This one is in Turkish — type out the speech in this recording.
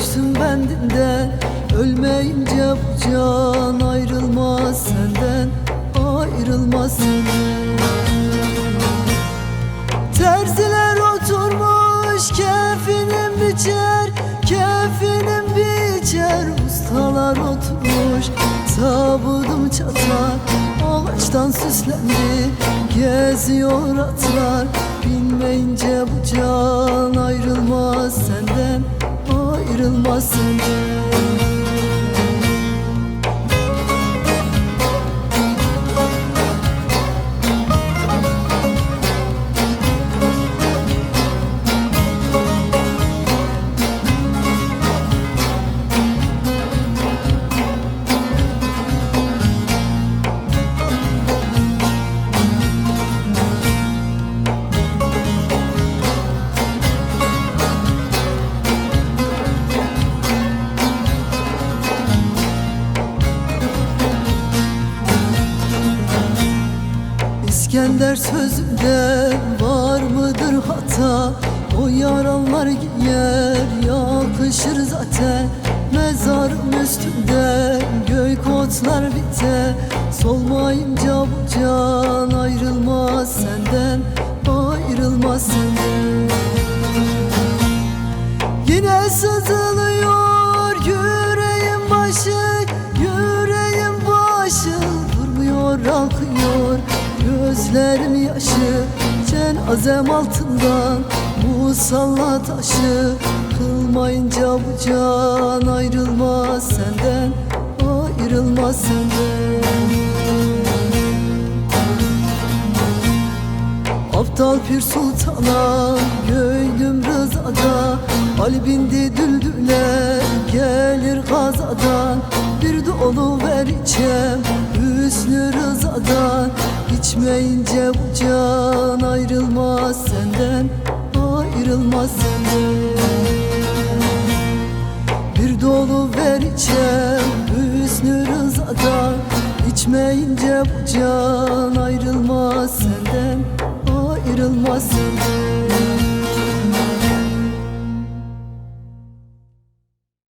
döksün bendinden Ölmeyince bu can ayrılmaz senden Ayrılmaz senden. Terziler oturmuş kefinim biçer Kefinim biçer. Ustalar oturmuş Sabudum çatar Ağaçtan süslendi Geziyor atlar Bilmeyince bu can ayrılmaz senden Ayrılmaz senden İskender sözünde var mıdır hata? O yaralar giyer yakışır zaten. Mezarım üstünde gök otlar biter. Solmayınca bu can ayrılmaz senden Ayrılmaz senden. Yine sızılıyor yüreğim başı Yüreğim başı durmuyor akıyor Gözlerim yaşı cenazem altından. Musalla taşı Kılmayınca bu can ayrılmaz senden Ayrılmaz senden. Aptal Pir Sultan'a gönlüm rızada. Ali bindi düldüle gelir kazadan Bir dolu ver içem İçmeyince bu can ayrılmaz senden Ayrılmaz senden. Bir dolu ver içem hüsnü rızadan İçmeyince bu can ayrılmaz senden Ayrılmaz senden